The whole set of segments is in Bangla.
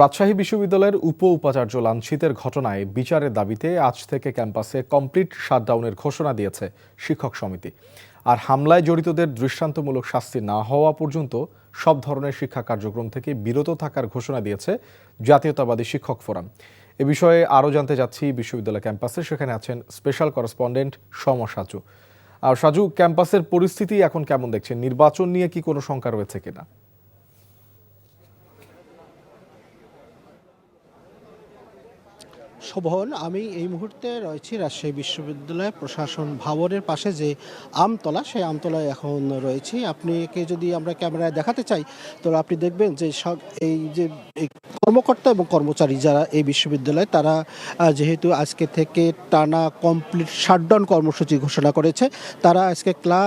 রাজশাহী বিশ্ববিদ্যালয়ের উপ উপাচার্য লাঞ্ছিতের ঘটনায় বিচারের দাবিতে আজ থেকে ক্যাম্পাসে কমপ্লিট শাটডাউনের ঘোষণা দিয়েছে শিক্ষক সমিতি। আর হামলায় জড়িতদের দৃষ্টান্তমূলক শাস্তি না হওয়া পর্যন্ত সব ধরনের শিক্ষা কার্যক্রম থেকে বিরত থাকার ঘোষণা দিয়েছে জাতীয়তাবাদী শিক্ষক ফোরাম। এ বিষয়ে আরও জানতে যাচ্ছি বিশ্ববিদ্যালয় ক্যাম্পাসে। সেখানে আছেন স্পেশাল করেসপন্ডেন্ট সম সাজু আর সাজু, ক্যাম্পাসের পরিস্থিতি এখন কেমন দেখছেন? নির্বাচন নিয়ে কি কোনো শঙ্কা রয়েছে কিনা? শোভন আমি এই মুহূর্তে রয়েছি রাজশাহী বিশ্ববিদ্যালয় প্রশাসন ভবনের পাশে যে আমতলা, সেই আমতলায় এখন রয়েছি। আপনাকে যদি আমরা ক্যামেরায় দেখাতে চাই, তাহলে আপনি দেখবেন যে সব এই যে কর্মকর্তা এবং কর্মচারী যারা এই বিশ্ববিদ্যালয়ে, তারা যেহেতু আজকে থেকে টানা কমপ্লিট শাটডাউন কর্মসূচি ঘোষণা করেছে, তারা আজকে ক্লা,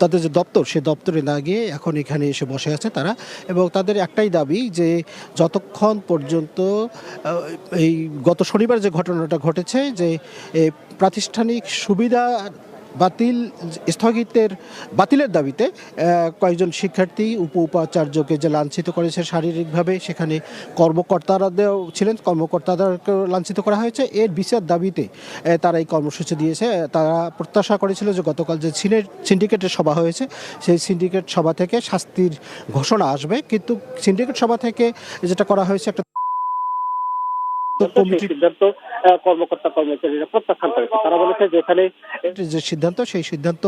তাদের যে দপ্তর, সে দপ্তরে না গিয়ে এখন এখানে এসে বসে আছে তারা। এবং তাদের একটাই দাবি যে যতক্ষণ পর্যন্ত এই গত শনিবার যে ঘটনাটা ঘটেছে যে প্রাতিষ্ঠানিক সুবিধা বাতিল স্থগিতের, বাতিলের দাবিতে কয়েকজন শিক্ষার্থী উপ উপাচার্যকে যে লাঞ্ছিত করেছে শারীরিকভাবে, সেখানে কর্মকর্তারাও ছিলেন, কর্মকর্তাদেরকেও লাঞ্ছিত করা হয়েছে। এর বিচার দাবিতে তারা এই কর্মসূচি দিয়েছে। তারা প্রত্যাশা করেছিল যে গতকাল যে সিনের, সিন্ডিকেটের সভা হয়েছে, সেই সিন্ডিকেট সভা থেকে শাস্তির ঘোষণা আসবে। কিন্তু সিন্ডিকেট সভা থেকে যেটা করা হয়েছে, একটা সেই সিদ্ধান্ত কর্মকর্তা কর্মচারীরা প্রত্যাখ্যান করেছে। তারা বলেছে যেখানে যে সিদ্ধান্ত সেই সিদ্ধান্ত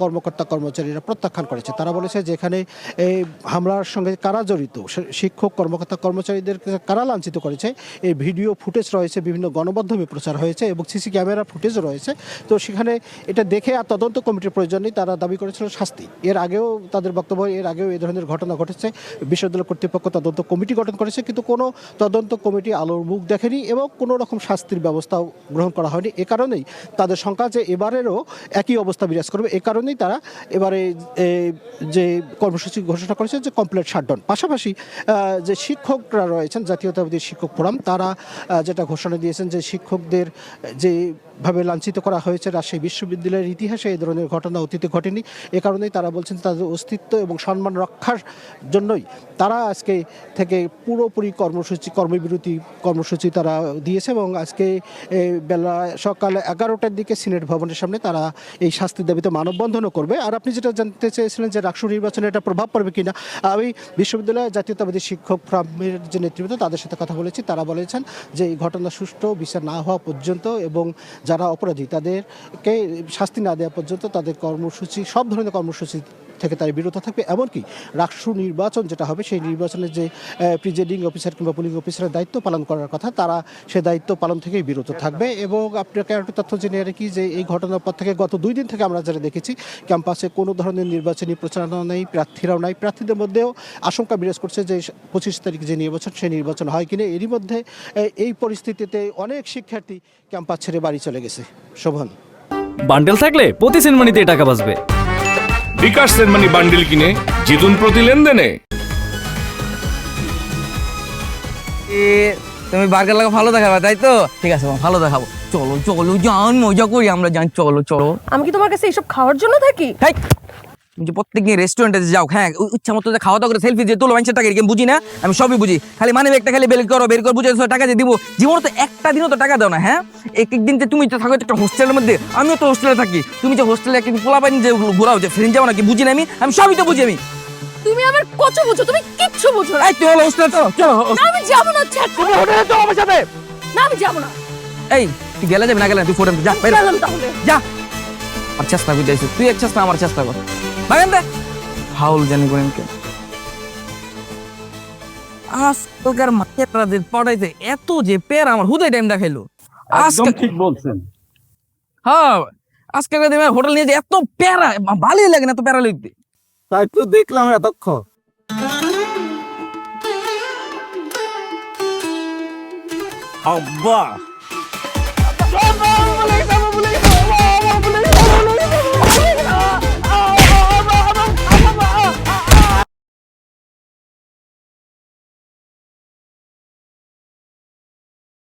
কর্মকর্তা কর্মচারীরা প্রত্যাখ্যান করেছে। তারা বলেছে যে এখানে এই হামলার সঙ্গে কারা জড়িত? শিক্ষক কর্মকর্তা কর্মচারীদের কারা লাঞ্ছিত করেছে? এই ভিডিও ফুটেজ রয়েছে বিভিন্ন গণমাধ্যমে প্রচার হয়েছে এবং সিসি ক্যামেরা ফুটেজ রয়েছে। তো সেখানে এটা দেখে আর তদন্ত কমিটির প্রয়োজন নেই তারা দাবি করেছিল শাস্তি। এর আগেও তাদের বক্তব্য এর আগেও এই ধরনের ঘটনা ঘটেছে। বিশ্ববিদ্যালয় কর্তৃপক্ষ তদন্ত কমিটি গঠন করেছে কিন্তু কোনো তদন্ত কমিটি আলোর মুখ দেখেনি এবং কোনো রকম শাস্তির ব্যবস্থাও গ্রহণ করা হয়নি। এ কারণেই তাদের সংখ্যা যে এবারেরও একই অবস্থা বিরাজ করবে, এ কারণেই তারা এবারে যে কর্মসূচি ঘোষণা করেছে যে কমপ্লিট শাটডাউন পাশাপাশি যে শিক্ষকরা রয়েছেন, জাতীয়তাবাদী শিক্ষক ফোরাম, তারা যেটা ঘোষণা দিয়েছেন যে শিক্ষকদের, যে ভাবে লাঞ্ছিত করা হয়েছে রাজশাহী বিশ্ববিদ্যালয়ের ইতিহাসে এই ধরনের ঘটনা অতীতে ঘটেনি। এ কারণেই তারা বলছেন তাদের অস্তিত্ব এবং সম্মান রক্ষার জন্যই তারা আজকে থেকে পুরোপুরি কর্মসূচি, কর্মবিরতি কর্মসূচি তারা দিয়েছে এবং আজকে বেলা সকাল এগারোটার দিকে সিনেট ভবনের সামনে তারা এই শাস্তির দাবিতে মানববন্ধনও করবে। আর আপনি যেটা জানতে চেয়েছিলেন যে রাষ্ট্র নির্বাচনে এটা প্রভাব পড়বে কিনা, আমি বিশ্ববিদ্যালয়ের জাতীয়তাবাদী শিক্ষক ফ্রামের যে নেতৃত্ব তাদের সাথে কথা বলেছি। তারা বলেছেন যে এই ঘটনা সুষ্ঠু, বিচার না হওয়া পর্যন্ত এবং যারা অপরাধী তাদেরকে শাস্তি না দেওয়া পর্যন্ত তাদের কর্মসূচি সব ধরনের কর্মসূচি থেকে তারা বিরত থাকবে। এমনকি রাষ্ট্র নির্বাচন যেটা হবে, সেই নির্বাচনের যে প্রিজাইডিং অফিসার কিংবা পুলিশ অফিসারের দায়িত্ব পালন করার কথা, তারা সে দায়িত্ব পালন থেকেই বিরত থাকবে। এবং আপনাকে একটা তথ্য জেনে রাখি যে, এই ঘটনার পর থেকে গত দুই দিন থেকে আমরা যারা দেখেছি, ক্যাম্পাসে কোনো ধরনের নির্বাচনী প্রচারণা নেই, প্রার্থীরাও নাই। প্রার্থীদের মধ্যেও আশঙ্কা বিরাজ করছে যে, পঁচিশ তারিখ যে নির্বাচন, সেই নির্বাচন হয় কিনা, এরই মধ্যে এই পরিস্থিতিতে অনেক শিক্ষার্থী ক্যাম্পাস ছেড়ে বাড়ি চলে গেছে। শোভন। বান্ডেল থাকলে প্রতি সেনমানিতে টাকা বাঁচবে। বিকাশ সেনমানি বান্ডিল কিনে জিতুন প্রতি লেনদেনে। তুমি বার্গার লাগা ভালো দেখাবে তাই তো? ঠিক আছে ভালো দেখাবো। চলো চলো যান মজা করি আমরা যান চলো চলো। আমি কি তোমার কাছে এইসব খাওয়ার জন্য থাকি? তুমি যে প্রত্যেকদিন রেস্টুরেন্টে যাও হ্যাঁ ইচ্ছা মতো খাওয়া দাওয়া করে সেলফি দিয়ে তোলো মানুষের টাকা এরকম বুঝি না? আমি সবই বুঝি। খালি মানে একটা খালি বের করো বের করে বুঝে টাকা দিয়ে দিব। জীবনে তো একটা দিনও তো টাকা দাও না হ্যাঁ? এক একদিন যে তুমি তো থাকো একটা হোস্টেলের মধ্যে আমিও তো হোস্টেলে থাকি। তুমি যে হোস্টেলে একদিন পোলা পানি যে ঘোরাও যে ফ্রেন্ড যাও নাকি বুঝি না আমি? আমি সবই তো বুঝি আমি। তুমি আমার কত বুঝো তুমি কিচ্ছু বুঝো না। এই তুই হলো হোস্টেলে চলো চলো না, আমি যাব না তুমি হোটেলে চলো আমার সাথে। না আমি যাব না। এই তুই গেলে যাবি না গেলে তুই ফোরেন যা যা। আর চেষ্টা করে যাইছিস তুই এক চেষ্টা আমার চেষ্টা কর। দে ফাউল জানি করেন কে? আজকালকার মায়েরা পড়াইতে এত যে পের আমার হুদয় টাইম দেখাইলো। একদম ঠিক বলছেন। হ্যাঁ আজকালকার দিনে হোটেল নিয়ে যে এত প্যারা ভালোই লাগে না এত প্যারা লিখতে তাই তো দেখলাম এতক্ষণ। আব্বা!